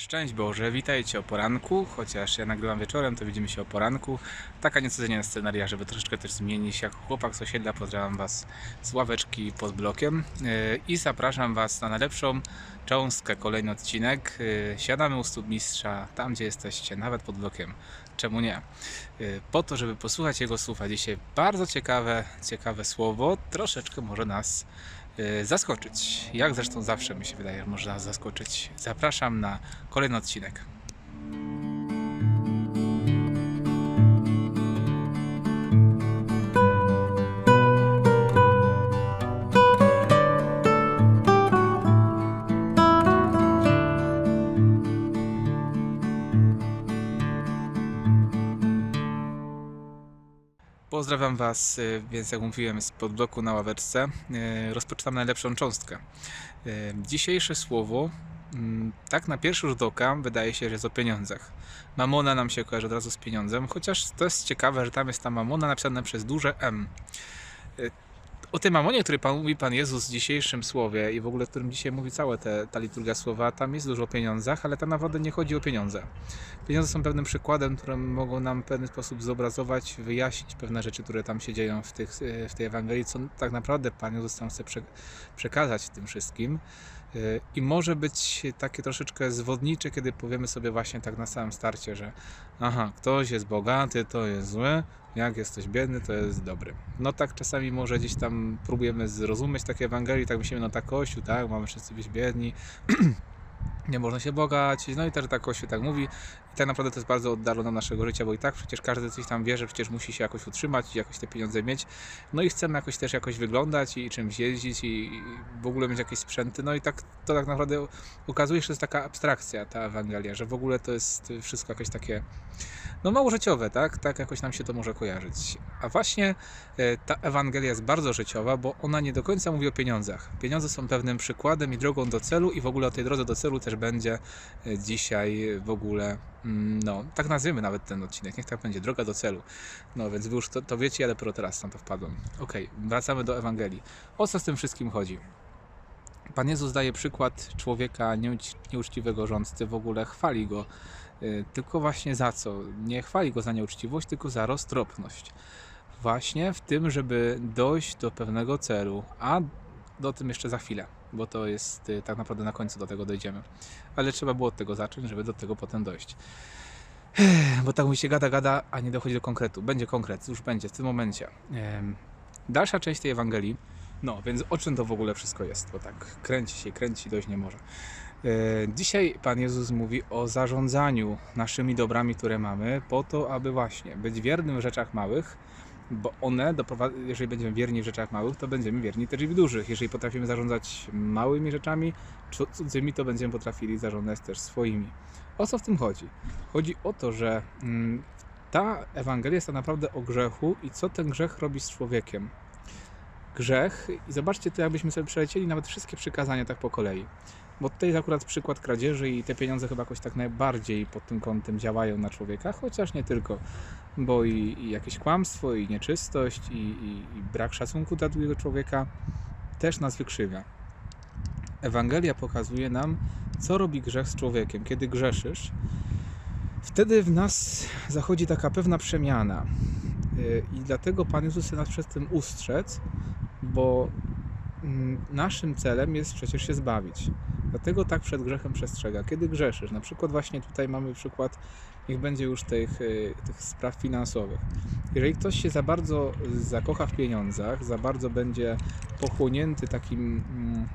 Szczęść Boże, witajcie o poranku, chociaż ja nagrywam wieczorem, to widzimy się o poranku. Taka niecodzienna scenaria, żeby troszeczkę też zmienić. Jako chłopak z osiedla pozdrawiam Was z ławeczki pod blokiem yy, i zapraszam Was na najlepszą cząstkę, kolejny odcinek. Yy, Siadamy u stóp mistrza, tam gdzie jesteście, nawet pod blokiem. Czemu nie? Yy, Po to, żeby posłuchać jego słów, a dzisiaj bardzo ciekawe, ciekawe słowo, troszeczkę może nas zaskoczyć. Jak zresztą zawsze mi się wydaje, nas zaskoczyć. Zapraszam na kolejny odcinek. Pozdrawiam Was, y, więc jak mówiłem, z podbloku na ławeczce. Y, Rozpoczynam najlepszą cząstkę. Y, Dzisiejsze słowo, mm, tak na pierwszy rzut oka, wydaje się, że jest o pieniądzach. Mamona nam się kojarzy od razu z pieniądzem, chociaż to jest ciekawe, że tam jest ta mamona napisana przez duże M. O tej mamonie, o której Pan mówi Pan Jezus w dzisiejszym słowie i w ogóle, w którym dzisiaj mówi cała te, ta liturgia słowa, tam jest dużo o pieniądzach, ale tam naprawdę nie chodzi o pieniądze. Pieniądze są pewnym przykładem, które mogą nam w pewien sposób zobrazować, wyjaśnić pewne rzeczy, które tam się dzieją w, tych, e, w tej Ewangelii, co tak naprawdę Pan Jezus tam chce prze, przekazać tym wszystkim. E, I może być takie troszeczkę zwodnicze, kiedy powiemy sobie właśnie tak na samym starcie, że aha, ktoś jest bogaty, to jest zły, jak jesteś biedny, to jest dobry. No tak czasami może gdzieś tam próbujemy zrozumieć takie Ewangelii, tak myślimy, no tak Kościół, tak, mamy wszyscy być biedni, nie można się bogacić, no i też tak Kościół tak mówi i tak naprawdę to jest bardzo oddalone od naszego życia, bo i tak przecież każdy coś tam wie, że przecież musi się jakoś utrzymać i jakoś te pieniądze mieć, no i chcemy jakoś też jakoś wyglądać i czymś jeździć i w ogóle mieć jakieś sprzęty, no i tak to tak naprawdę ukazuje się, że to jest taka abstrakcja ta Ewangelia, że w ogóle to jest wszystko jakieś takie no mało życiowe, tak? Tak jakoś nam się to może kojarzyć. A właśnie e, ta Ewangelia jest bardzo życiowa, bo ona nie do końca mówi o pieniądzach. Pieniądze są pewnym przykładem i drogą do celu i w ogóle o tej drodze do celu też będzie e, dzisiaj w ogóle, no tak nazwiemy nawet ten odcinek, niech tak będzie, droga do celu. No więc wy już to, to wiecie, ale dopiero teraz tam to wpadłem. Okej, wracamy do Ewangelii. O co z tym wszystkim chodzi? Pan Jezus daje przykład człowieka nieuczciwego rządcy, w ogóle chwali go. Y, Tylko właśnie za co? Nie chwali go za nieuczciwość, tylko za roztropność. Właśnie w tym, żeby dojść do pewnego celu, a do tym jeszcze za chwilę, bo to jest y, tak naprawdę na końcu do tego dojdziemy. Ale trzeba było od tego zacząć, żeby do tego potem dojść. Bo tak mówi się gada, gada, a nie dochodzi do konkretu. Będzie konkret, już będzie w tym momencie. Dalsza część tej Ewangelii no, więc o czym to w ogóle wszystko jest? Bo tak kręci się, kręci, dojść nie może. E, Dzisiaj Pan Jezus mówi o zarządzaniu naszymi dobrami, które mamy, po to, aby właśnie być wiernym w rzeczach małych, bo one, jeżeli będziemy wierni w rzeczach małych, to będziemy wierni też i w dużych. Jeżeli potrafimy zarządzać małymi rzeczami, cudzymi, to będziemy potrafili zarządzać też swoimi. O co w tym chodzi? Chodzi o to, że mm, ta Ewangelia jest tak naprawdę o grzechu i co ten grzech robi z człowiekiem grzech i zobaczcie to, jakbyśmy sobie przelecieli nawet wszystkie przykazania tak po kolei. Bo tutaj jest akurat przykład kradzieży i te pieniądze chyba jakoś tak najbardziej pod tym kątem działają na człowieka, chociaż nie tylko, bo i, i jakieś kłamstwo, i nieczystość, i, i, i brak szacunku dla drugiego człowieka też nas wykrzywia. Ewangelia pokazuje nam, co robi grzech z człowiekiem. Kiedy grzeszysz, wtedy w nas zachodzi taka pewna przemiana. Yy, I dlatego Pan Jezus chce nas przed tym ustrzec, bo naszym celem jest przecież się zbawić. Dlatego tak przed grzechem przestrzega. Kiedy grzeszysz, na przykład właśnie tutaj mamy przykład, niech będzie już tych, y, tych spraw finansowych. Jeżeli ktoś się za bardzo zakocha w pieniądzach, za bardzo będzie pochłonięty takim mm,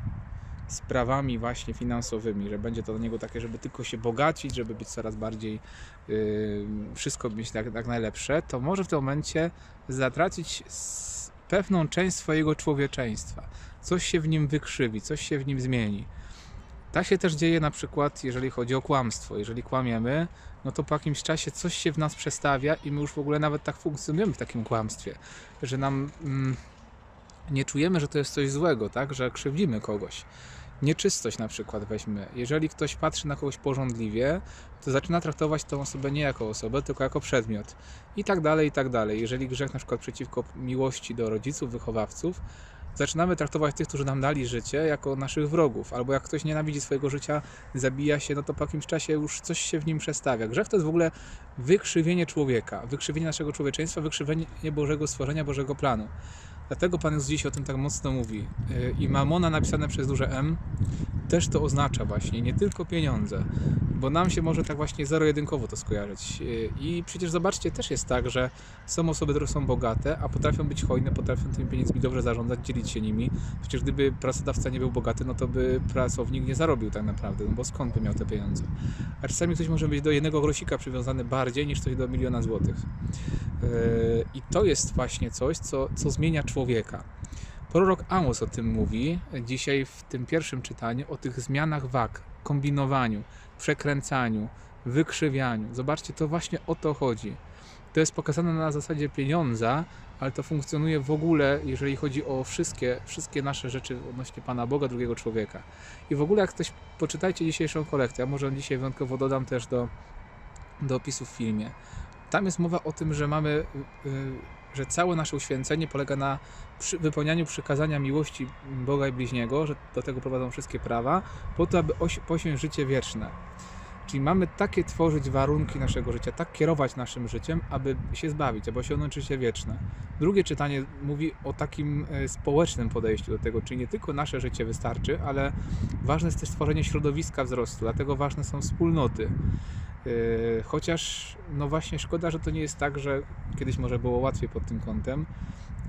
sprawami właśnie finansowymi, że będzie to dla niego takie, żeby tylko się bogacić, żeby być coraz bardziej y, wszystko mieć tak, tak najlepsze, to może w tym momencie zatracić pewną część swojego człowieczeństwa. Coś się w nim wykrzywi, coś się w nim zmieni. Tak się też dzieje na przykład, jeżeli chodzi o kłamstwo. Jeżeli kłamiemy, no to po jakimś czasie coś się w nas przestawia i my już w ogóle nawet tak funkcjonujemy w takim kłamstwie, że nam mm, nie czujemy, że to jest coś złego, tak, że krzywdzimy kogoś. Nieczystość na przykład weźmy. Jeżeli ktoś patrzy na kogoś porządliwie, to zaczyna traktować tą osobę nie jako osobę, tylko jako przedmiot. I tak dalej, i tak dalej. Jeżeli grzech na przykład przeciwko miłości do rodziców, wychowawców, zaczynamy traktować tych, którzy nam dali życie, jako naszych wrogów. Albo jak ktoś nienawidzi swojego życia, zabija się, no to po jakimś czasie już coś się w nim przestawia. Grzech to jest w ogóle wykrzywienie człowieka, wykrzywienie naszego człowieczeństwa, wykrzywienie Bożego stworzenia, Bożego planu. Dlatego Pan Jezus dziś o tym tak mocno mówi. Y, I mamona napisane przez duże M też to oznacza właśnie, nie tylko pieniądze, bo nam się może tak właśnie zero-jedynkowo to skojarzyć. Y, I przecież zobaczcie, też jest tak, że są osoby, które są bogate, a potrafią być hojne, potrafią tymi pieniędzmi dobrze zarządzać, dzielić się nimi. Przecież gdyby pracodawca nie był bogaty, no to by pracownik nie zarobił tak naprawdę, no bo skąd by miał te pieniądze? A czasami ktoś może być do jednego grosika przywiązany bardziej niż ktoś do miliona złotych. Y, I to jest właśnie coś, co, co zmienia człowieka. Prorok Amos o tym mówi dzisiaj w tym pierwszym czytaniu o tych zmianach wag, kombinowaniu, przekręcaniu, wykrzywianiu. Zobaczcie, to właśnie o to chodzi. To jest pokazane na zasadzie pieniądza, ale to funkcjonuje w ogóle, jeżeli chodzi o wszystkie, wszystkie nasze rzeczy odnośnie Pana Boga, drugiego człowieka. I w ogóle jak ktoś, poczytajcie dzisiejszą kolekcję, a może dzisiaj wyjątkowo dodam też do, do opisu w filmie. Tam jest mowa o tym, że mamy, że całe nasze uświęcenie polega na przy, wypełnianiu przykazania miłości Boga i bliźniego, że do tego prowadzą wszystkie prawa, po to, aby posiąść życie wieczne. Czyli mamy takie tworzyć warunki naszego życia, tak kierować naszym życiem, aby się zbawić, aby osiągnąć życie wieczne. Drugie czytanie mówi o takim społecznym podejściu do tego, czyli nie tylko nasze życie wystarczy, ale ważne jest też stworzenie środowiska wzrostu, dlatego ważne są wspólnoty. Chociaż, no właśnie, szkoda, że to nie jest tak, że kiedyś może było łatwiej pod tym kątem,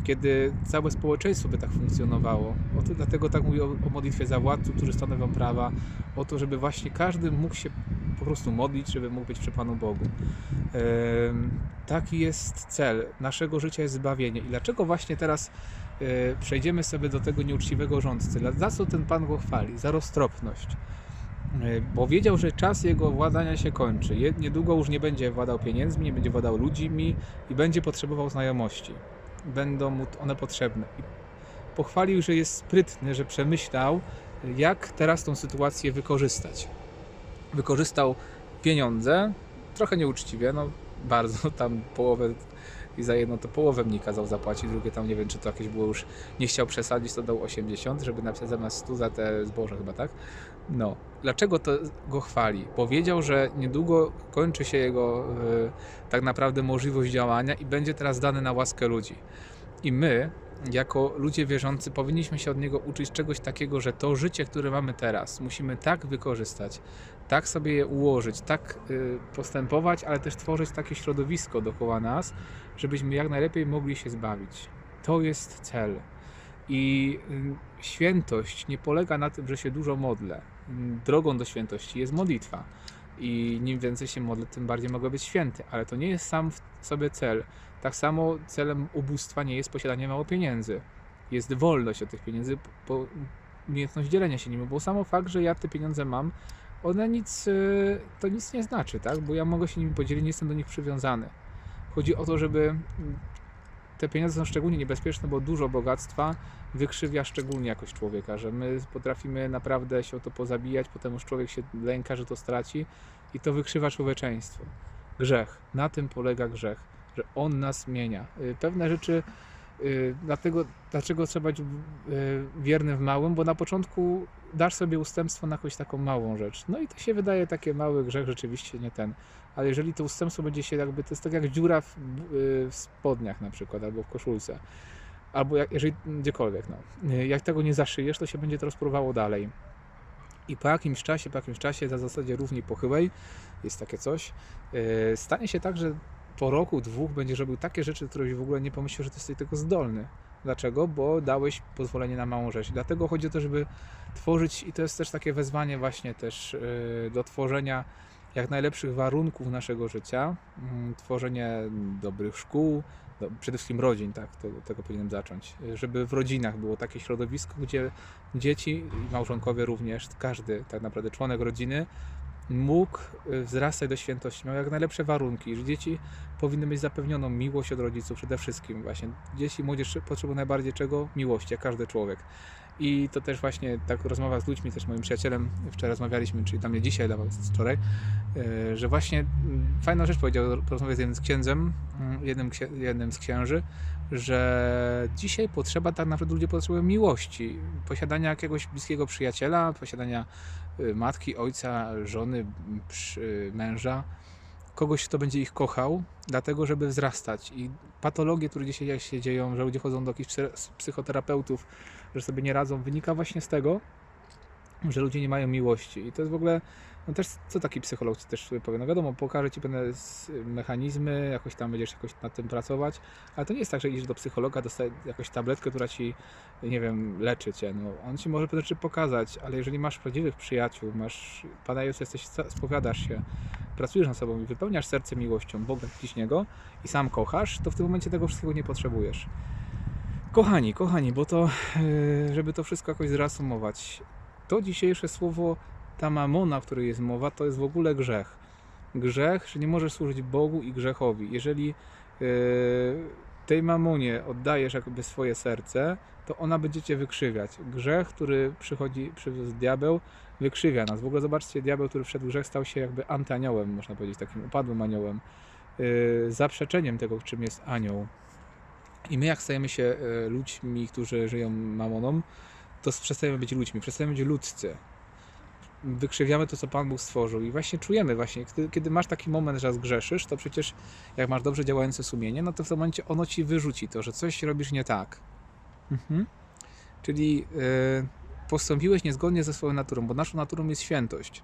kiedy całe społeczeństwo by tak funkcjonowało. O to, dlatego tak mówię o, o modlitwie za władców, którzy stanowią prawa, o to, żeby właśnie każdy mógł się po prostu modlić, żeby mógł być przy Panu Bogu. Yy, taki jest cel. Naszego życia jest zbawienie. I dlaczego właśnie teraz yy, przejdziemy sobie do tego nieuczciwego rządcy? Za co ten Pan go chwali? Za roztropność. Yy, bo wiedział, że czas jego władania się kończy. Niedługo już nie będzie władał pieniędzmi, nie będzie władał ludźmi i będzie potrzebował znajomości będą mu one potrzebne. I pochwalił, że jest sprytny, że przemyślał, jak teraz tą sytuację wykorzystać. Wykorzystał pieniądze, trochę nieuczciwie, no bardzo, tam połowę i za jedno to połowę mi kazał zapłacić, drugie tam nie wiem, czy to jakieś było już, nie chciał przesadzić, to dał 80, żeby napisać zamiast 100 za te zboże chyba, tak? No. Dlaczego to go chwali? Powiedział, że niedługo kończy się jego yy, tak naprawdę możliwość działania i będzie teraz dany na łaskę ludzi. I my, jako ludzie wierzący, powinniśmy się od niego uczyć czegoś takiego, że to życie, które mamy teraz, musimy tak wykorzystać, tak sobie je ułożyć, tak yy, postępować, ale też tworzyć takie środowisko dookoła nas, żebyśmy jak najlepiej mogli się zbawić. To jest cel. I yy, świętość nie polega na tym, że się dużo modlę. Drogą do świętości jest modlitwa. I im więcej się modlę, tym bardziej mogę być święty. Ale to nie jest sam w sobie cel. Tak samo celem ubóstwa nie jest posiadanie mało pieniędzy. Jest wolność od tych pieniędzy, umiejętność dzielenia się nimi, bo samo fakt, że ja te pieniądze mam, one nic, to nic nie znaczy, tak? Bo ja mogę się nimi podzielić, nie jestem do nich przywiązany. Chodzi o to, żeby te pieniądze są szczególnie niebezpieczne, bo dużo bogactwa wykrzywia szczególnie jakość człowieka, że my potrafimy naprawdę się o to pozabijać, potem już człowiek się lęka, że to straci i to wykrzywa człowieczeństwo. Grzech, na tym polega grzech, że on nas zmienia. Y, pewne rzeczy Y, dlatego, dlaczego trzeba być y, wiernym w małym? Bo na początku dasz sobie ustępstwo na jakąś taką małą rzecz. No i to się wydaje takie mały grzech, rzeczywiście nie ten. Ale jeżeli to ustępstwo będzie się jakby, to jest tak jak dziura w, w spodniach na przykład, albo w koszulce. Albo jak, jeżeli gdziekolwiek, no. Jak tego nie zaszyjesz, to się będzie to rozpływało dalej. I po jakimś czasie, po jakimś czasie, za zasadzie równiej pochyłej, jest takie coś, stanie się tak, że po roku, dwóch będziesz robił takie rzeczy, któreś w ogóle nie pomyślał, że ty jesteś tego zdolny. Dlaczego? Bo dałeś pozwolenie na małą rzecz. Dlatego chodzi o to, żeby tworzyć, i to jest też takie wezwanie właśnie też yy, do tworzenia jak najlepszych warunków naszego życia, yy, tworzenie dobrych szkół, przede wszystkim rodzin, tak, to, tego powinienem zacząć, żeby w rodzinach było takie środowisko, gdzie dzieci i małżonkowie również, każdy tak naprawdę członek rodziny mógł y, wzrastać do świętości, miał jak najlepsze warunki, że dzieci powinny mieć zapewnioną miłość od rodziców przede wszystkim właśnie. Dzieci i młodzież potrzebują najbardziej czego? Miłości, jak każdy człowiek. I to też właśnie tak rozmowa z ludźmi, też moim przyjacielem, wczoraj rozmawialiśmy, czyli dla mnie dzisiaj, was wczoraj, e, że właśnie mm, fajną rzecz powiedział, rozmawiać z jednym z księdzem, mm, jednym, jednym z księży, że dzisiaj potrzeba, tak naprawdę ludzie potrzebują miłości, posiadania jakiegoś bliskiego przyjaciela, posiadania y, matki, ojca, żony, y, męża, kogoś, kto będzie ich kochał, dlatego, żeby wzrastać. I patologie, które dzisiaj się dzieją, że ludzie chodzą do jakichś psy- psychoterapeutów, że sobie nie radzą, wynika właśnie z tego, że ludzie nie mają miłości. I to jest w ogóle, no też co taki psycholog też powie, no wiadomo, pokaże ci pewne mechanizmy, jakoś tam będziesz jakoś nad tym pracować, ale to nie jest tak, że idziesz do psychologa, dostajesz jakąś tabletkę, która ci, nie wiem, leczy cię. No, on ci może pewne rzeczy pokazać, ale jeżeli masz prawdziwych przyjaciół, masz Jezusa, jesteś, spowiadasz się, pracujesz nad sobą i wypełniasz serce miłością Boga bliźniego i sam kochasz, to w tym momencie tego wszystkiego nie potrzebujesz. Kochani, kochani, bo to, yy, żeby to wszystko jakoś zreasumować, to dzisiejsze słowo, ta mamona, o której jest mowa, to jest w ogóle grzech. Grzech, że nie możesz służyć Bogu i grzechowi. Jeżeli yy, tej mamonie oddajesz jakby swoje serce, to ona będzie cię wykrzywiać. Grzech, który przychodzi, przywiózł diabeł, wykrzywia nas. W ogóle zobaczcie, diabeł, który wszedł w grzech, stał się jakby antyaniołem, można powiedzieć, takim upadłym aniołem. Yy, zaprzeczeniem tego, czym jest anioł. I my, jak stajemy się e, ludźmi, którzy żyją mamoną, to przestajemy być ludźmi, przestajemy być ludzcy. Wykrzywiamy to, co Pan Bóg stworzył. I właśnie czujemy, właśnie, kiedy, kiedy masz taki moment, że zgrzeszysz, to przecież jak masz dobrze działające sumienie, no to w tym momencie ono ci wyrzuci to, że coś robisz nie tak. Mhm. Czyli e, postąpiłeś niezgodnie ze swoją naturą, bo naszą naturą jest świętość,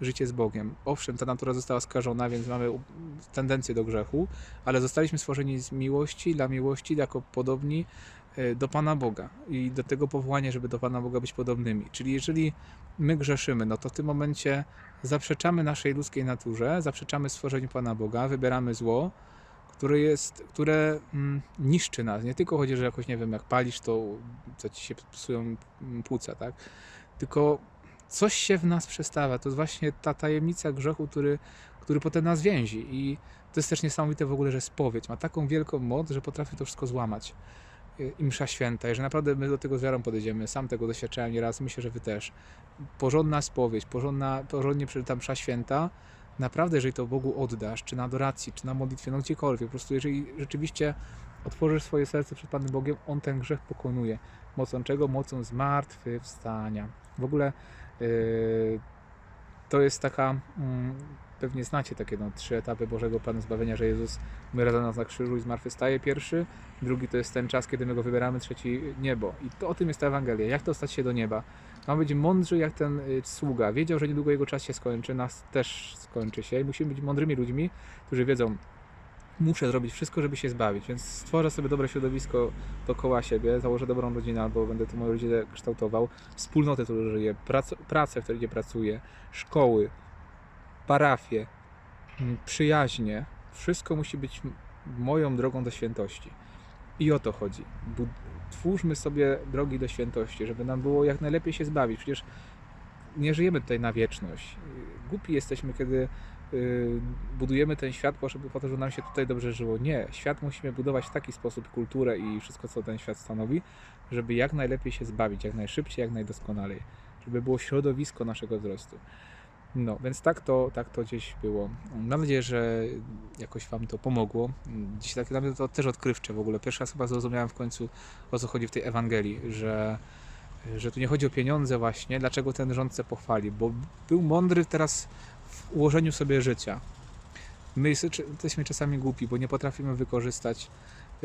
życie z Bogiem. Owszem, ta natura została skażona, więc mamy tendencję do grzechu, ale zostaliśmy stworzeni z miłości, dla miłości, jako podobni e, do Pana Boga i do tego powołania, żeby do Pana Boga być podobnymi. Czyli jeżeli my grzeszymy, no to w tym momencie zaprzeczamy naszej ludzkiej naturze, zaprzeczamy stworzeniu Pana Boga, wybieramy zło, które jest, które mm, niszczy nas. Nie tylko chodzi, że jakoś, nie wiem, jak palisz, to co ci się psują płuca, tak? Tylko coś się w nas przestawia. To jest właśnie ta tajemnica grzechu, który, który potem nas więzi. I to jest też niesamowite w ogóle, że spowiedź ma taką wielką moc, że potrafi to wszystko złamać. I msza święta, i że naprawdę my do tego z wiarą podejdziemy. Sam tego doświadczałem nieraz, myślę, że wy też. Porządna spowiedź, porządna, porządnie przeżyta msza święta, naprawdę, jeżeli to Bogu oddasz, czy na adoracji, czy na modlitwie, no gdziekolwiek, po prostu jeżeli rzeczywiście otworzysz swoje serce przed Panem Bogiem, On ten grzech pokonuje. Mocą czego? Mocą zmartwychwstania. W ogóle yy, to jest taka, mm, pewnie znacie takie no, trzy etapy Bożego Planu Zbawienia, że Jezus umiera za nas na krzyżu i zmartwychwstaje pierwszy, drugi to jest ten czas, kiedy my Go wybieramy, trzeci niebo. I to o tym jest ta Ewangelia. Jak to stać się do nieba? Ma być mądrzy jak ten y, sługa. Wiedział, że niedługo jego czas się skończy, nas też skończy się i musimy być mądrymi ludźmi, którzy wiedzą, muszę zrobić wszystko, żeby się zbawić, więc stworzę sobie dobre środowisko dookoła siebie, założę dobrą rodzinę albo będę tu moją rodzinę kształtował, wspólnotę, w której żyję, prac, pracę, w której pracuję, szkoły, parafie, m, przyjaźnie. Wszystko musi być moją drogą do świętości. I o to chodzi. Twórzmy sobie drogi do świętości, żeby nam było jak najlepiej się zbawić. Przecież nie żyjemy tutaj na wieczność. Głupi jesteśmy, kiedy y, budujemy ten świat po, żeby, po to, żeby nam się tutaj dobrze żyło. Nie. Świat musimy budować w taki sposób, kulturę i wszystko, co ten świat stanowi, żeby jak najlepiej się zbawić, jak najszybciej, jak najdoskonalej. Żeby było środowisko naszego wzrostu. No, więc tak to, tak to gdzieś było. Mam nadzieję, że jakoś Wam to pomogło. Dziś tak dla mnie to też odkrywcze w ogóle. Pierwszy raz chyba zrozumiałem w końcu, o co chodzi w tej Ewangelii, że że tu nie chodzi o pieniądze właśnie, dlaczego ten rządca pochwali, bo był mądry teraz w ułożeniu sobie życia. My jest- jesteśmy czasami głupi, bo nie potrafimy wykorzystać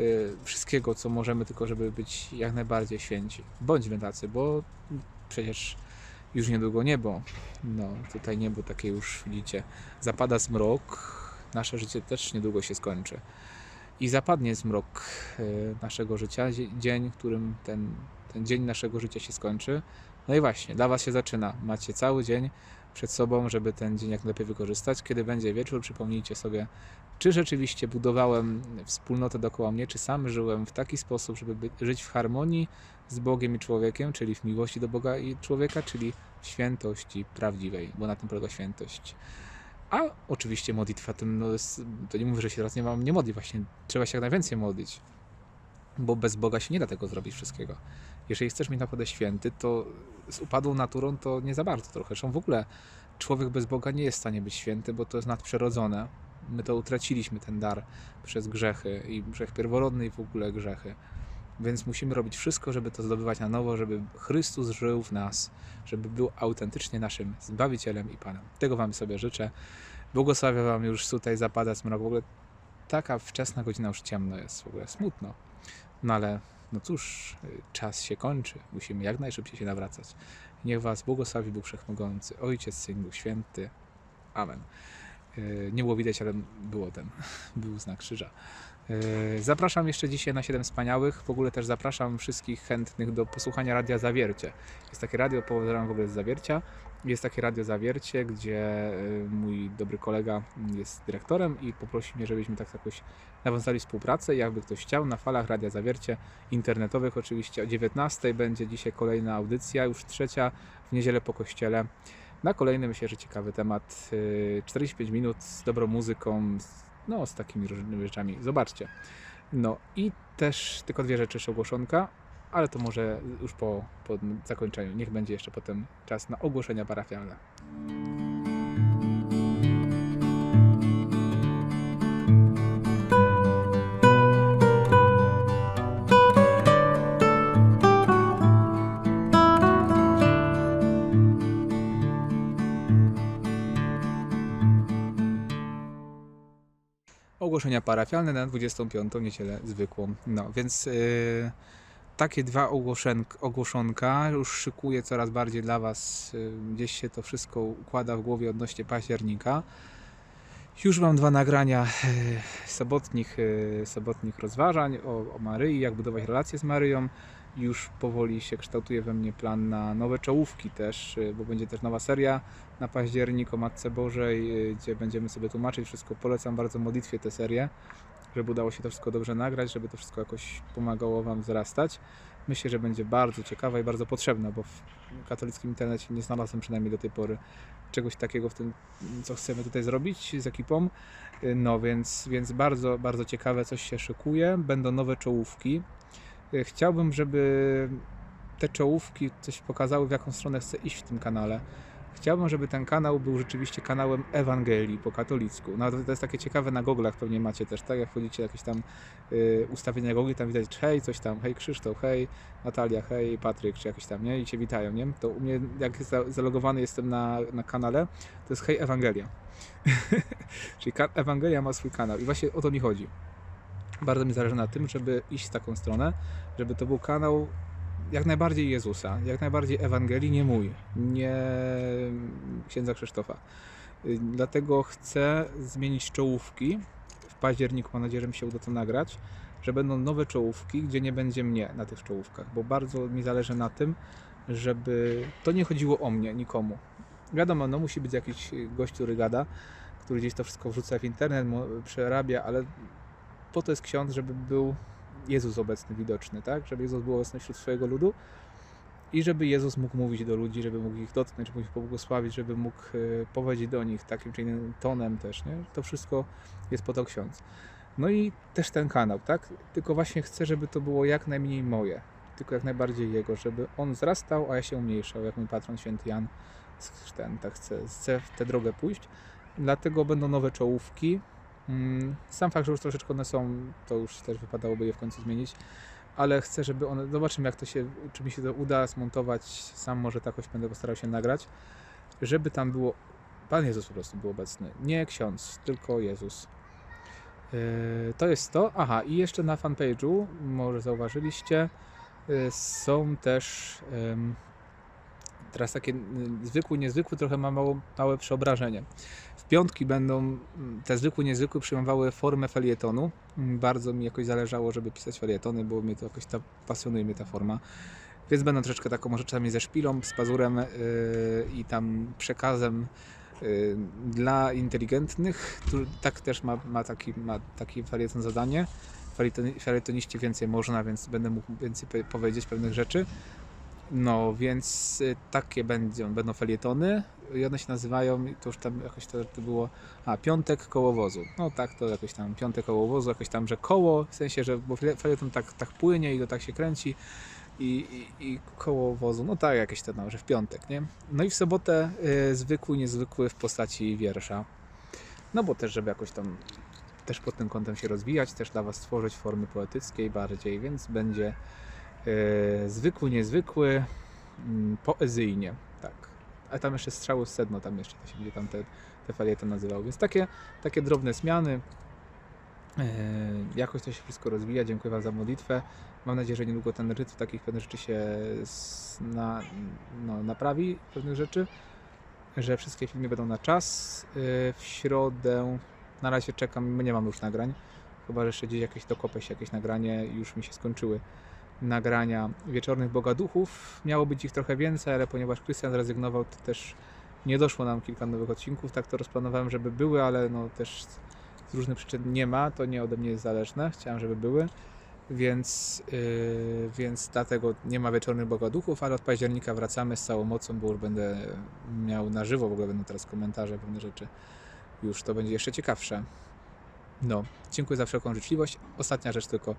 y, wszystkiego, co możemy, tylko żeby być jak najbardziej święci. Bądźmy tacy, bo przecież już niedługo niebo. No, tutaj niebo takie już widzicie. Zapada zmrok, nasze życie też niedługo się skończy. I zapadnie zmrok y, naszego życia, dzie- dzień, w którym ten, ten dzień naszego życia się skończy. No i właśnie, dla Was się zaczyna. Macie cały dzień przed sobą, żeby ten dzień jak najlepiej wykorzystać. Kiedy będzie wieczór, przypomnijcie sobie, czy rzeczywiście budowałem wspólnotę dookoła mnie, czy sam żyłem w taki sposób, żeby żyć w harmonii z Bogiem i człowiekiem, czyli w miłości do Boga i człowieka, czyli w świętości prawdziwej, bo na tym polega świętość. A oczywiście modlitwa, to, no to nie mówię, że się teraz nie mam nie modlić, właśnie trzeba się jak najwięcej modlić, bo bez Boga się nie da tego zrobić wszystkiego. Jeżeli chcesz mieć naprawdę święty, to z upadłą naturą to nie za bardzo trochę. Zresztą w ogóle człowiek bez Boga nie jest w stanie być święty, bo to jest nadprzyrodzone. My to utraciliśmy, ten dar, przez grzechy i grzech pierworodny i w ogóle grzechy. Więc musimy robić wszystko, żeby to zdobywać na nowo, żeby Chrystus żył w nas, żeby był autentycznie naszym Zbawicielem i Panem. Tego Wam sobie życzę. Błogosławię Wam już tutaj zapada zmrok. W ogóle taka wczesna godzina już ciemno jest, w ogóle smutno. No ale no cóż, y, czas się kończy. Musimy jak najszybciej się nawracać. Niech Was błogosławi Bóg Wszechmogący, Ojciec, Syn, Duch Święty. Amen. Y, Nie było widać, ale było ten, był znak krzyża. Y, Zapraszam jeszcze dzisiaj na 7 wspaniałych. W ogóle też zapraszam wszystkich chętnych do posłuchania Radia Zawiercie. Jest takie radio, powodzenia w ogóle z Zawiercia. Jest takie Radio Zawiercie, gdzie y, mój dobry kolega jest dyrektorem i poprosił mnie, żebyśmy tak jakoś nawiązali współpracę. Jakby ktoś chciał, na falach Radia Zawiercie, internetowych oczywiście o 19 będzie dzisiaj kolejna audycja, już trzecia w niedzielę po kościele. Na kolejny myślę, że ciekawy temat. y, 45 minut z dobrą muzyką, no z takimi różnymi rzeczami. Zobaczcie. No i też tylko dwie rzeczy jeszcze ogłoszonka, ale to może już po, po zakończeniu. Niech będzie jeszcze potem czas na ogłoszenia parafialne. ogłoszenia parafialne na 25 niedzielę zwykłą. No więc yy, takie dwa ogłoszonka już szykuję coraz bardziej dla Was. Yy, gdzieś się to wszystko układa w głowie odnośnie października. Już mam dwa nagrania yy, sobotnich, yy, sobotnich rozważań o, o Maryi, jak budować relacje z Maryją. Już powoli się kształtuje we mnie plan na nowe czołówki też, bo będzie też nowa seria na październik o Matce Bożej, gdzie będziemy sobie tłumaczyć wszystko. Polecam bardzo modlitwie tę serię, żeby udało się to wszystko dobrze nagrać, żeby to wszystko jakoś pomagało Wam wzrastać. Myślę, że będzie bardzo ciekawa i bardzo potrzebna, bo w katolickim internecie nie znalazłem przynajmniej do tej pory czegoś takiego w tym, co chcemy tutaj zrobić z ekipą. No więc, więc bardzo, bardzo ciekawe coś się szykuje. Będą nowe czołówki. Chciałbym, żeby te czołówki coś pokazały, w jaką stronę chcę iść w tym kanale. Chciałbym, żeby ten kanał był rzeczywiście kanałem Ewangelii po katolicku. No to jest takie ciekawe na goglach pewnie macie też, tak? Jak wchodzicie jakieś tam y, ustawienia gogli, tam widać hej, coś tam, hej Krzysztof, hej Natalia, hej Patryk, czy jakiś tam, nie? I cię witają, nie? To u mnie, jak za- zalogowany jestem na, na kanale, to jest hej Ewangelia. Czyli Ewangelia ma swój kanał i właśnie o to mi chodzi. Bardzo mi zależy na tym, żeby iść w taką stronę, żeby to był kanał jak najbardziej Jezusa, jak najbardziej Ewangelii, nie mój, nie księdza Krzysztofa. Y, Dlatego chcę zmienić czołówki. W październiku mam nadzieję, że mi się uda to nagrać, że będą nowe czołówki, gdzie nie będzie mnie na tych czołówkach, bo bardzo mi zależy na tym, żeby to nie chodziło o mnie, nikomu. Wiadomo, no musi być jakiś gość, który gada, który gdzieś to wszystko wrzuca w internet, przerabia, ale po to jest ksiądz, żeby był Jezus obecny, widoczny, tak? Żeby Jezus był obecny wśród swojego ludu i żeby Jezus mógł mówić do ludzi, żeby mógł ich dotknąć, żeby mógł ich pobłogosławić, żeby mógł e, powiedzieć do nich takim czy innym tonem też, nie? To wszystko jest po to ksiądz. No i też ten kanał, tak? Tylko właśnie chcę, żeby to było jak najmniej moje, tylko jak najbardziej jego, żeby on wzrastał, a ja się umniejszał, jak mój patron święty Jan Chrztem, tak chcę, chcę w tę drogę pójść. Dlatego będą nowe czołówki, Sam fakt, że już troszeczkę one są, to już też wypadałoby je w końcu zmienić, ale chcę, żeby one, zobaczymy jak to się, czy mi się to uda zmontować, sam może tak jakoś będę postarał się nagrać, żeby tam było, Pan Jezus po prostu był obecny, nie ksiądz, tylko Jezus. Yy, To jest to, aha i jeszcze na fanpage'u, może zauważyliście, yy, są też teraz takie zwykły, niezwykły, trochę ma mało, małe przeobrażenie. W piątki będą te zwykłe, niezwykłe przyjmowały formę felietonu. Bardzo mi jakoś zależało, żeby pisać felietony, bo mnie to jakoś ta, pasjonuje mnie ta forma. Więc będą troszeczkę taką może czasami ze szpilą, z pazurem yy, i tam przekazem yy, dla inteligentnych. Tu, tak też ma, ma, taki, ma taki felieton zadanie. Felietoni- Felietoniści więcej można, więc będę mógł więcej powiedzieć pewnych rzeczy. No, więc y, takie będą, będą felietony i one się nazywają, to już tam jakoś to, to było, a piątek kołowozu. No tak, to jakoś tam piątek kołowozu, jakoś tam, że koło, w sensie, że bo felieton tak, tak płynie i to tak się kręci. i, i, i koło wozu, no tak, jakieś to no, że w piątek, nie? No i w sobotę y, zwykły, niezwykły w postaci wiersza. No bo też, żeby jakoś tam też pod tym kątem się rozwijać, też dla Was stworzyć formy poetyckiej bardziej, więc będzie zwykły, niezwykły, mm, poezyjnie, tak. A tam jeszcze strzały z sedno, tam jeszcze to się będzie tam te, te faliety nazywał, więc takie, takie drobne zmiany. Yy, jakoś to się wszystko rozwija. Dziękuję Wam za modlitwę. Mam nadzieję, że niedługo ten rytm takich pewnych rzeczy się na, no, naprawi, pewnych rzeczy, że wszystkie filmy będą na czas. Yy, W środę na razie czekam, nie mam już nagrań, chyba że jeszcze gdzieś jakieś dokopę się jakieś nagranie, już mi się skończyły nagrania wieczornych Bogaduchów. Miało być ich trochę więcej, ale ponieważ Krystian zrezygnował, to też nie doszło nam kilka nowych odcinków. Tak to rozplanowałem, żeby były, ale no też z różnych przyczyn nie ma, to nie ode mnie jest zależne. Chciałem, żeby były, więc, yy, więc dlatego nie ma wieczornych Bogaduchów, ale od października wracamy z całą mocą, bo już będę miał na żywo, w ogóle będą teraz komentarze, pewne rzeczy. Już to będzie jeszcze ciekawsze. No, dziękuję za wszelką życzliwość. Ostatnia rzecz tylko.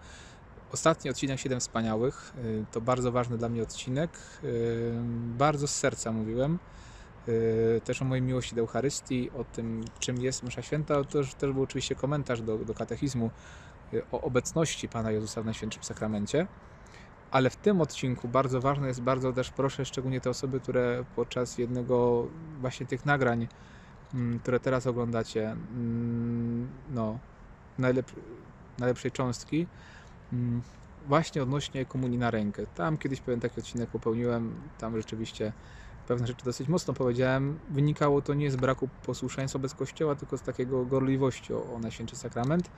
Ostatni odcinek 7 Wspaniałych y, to bardzo ważny dla mnie odcinek. y, Bardzo z serca mówiłem. y, Też o mojej miłości do Eucharystii, o tym, czym jest Msza Święta. To też, był oczywiście komentarz do, do katechizmu o obecności Pana Jezusa w Najświętszym Sakramencie. Ale w tym odcinku bardzo ważne jest, bardzo też proszę szczególnie te osoby, które podczas jednego właśnie tych nagrań, mm, które teraz oglądacie, mm, no, najlep najlepszej cząstki, Właśnie odnośnie komunii na rękę. Tam kiedyś pewien taki odcinek popełniłem, tam rzeczywiście pewne rzeczy dosyć mocno powiedziałem. Wynikało to nie z braku posłuszeństwa wobec Kościoła, tylko z takiego gorliwości o, o Najświętszy Sakrament.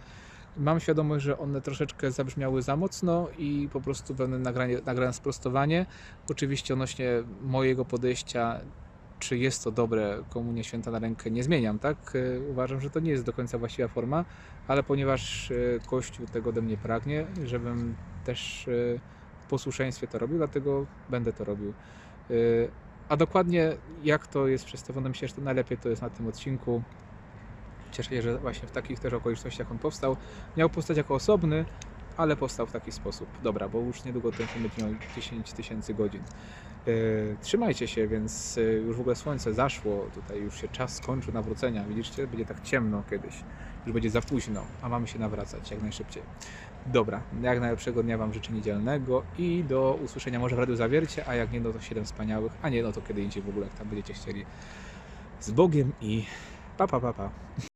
Mam świadomość, że one troszeczkę zabrzmiały za mocno i po prostu pewne nagranie, nagrałem sprostowanie. Oczywiście odnośnie mojego podejścia, czy jest to dobre, komunia święta na rękę nie zmieniam, tak? Uważam, że to nie jest do końca właściwa forma, ale ponieważ e, Kościół tego ode mnie pragnie, żebym też e, w posłuszeństwie to robił, dlatego będę to robił. E, A dokładnie jak to jest przedstawione, myślę, że to najlepiej to jest na tym odcinku. Cieszę się, że właśnie w takich też okolicznościach on powstał. Miał powstać jako osobny, ale powstał w taki sposób. Dobra, bo już niedługo ten film będzie miał 10 tysięcy godzin. E, Trzymajcie się, więc e, już w ogóle słońce zaszło, tutaj już się czas skończył nawrócenia. Widzicie, będzie tak ciemno kiedyś, już będzie za późno, a mamy się nawracać jak najszybciej. Dobra, jak najlepszego dnia Wam życzę niedzielnego i do usłyszenia może w Radiu Zawiercie, a jak nie, no to 7 wspaniałych, a nie, no to kiedy indziej w ogóle, jak tam będziecie chcieli. Z Bogiem i pa, pa, pa, pa.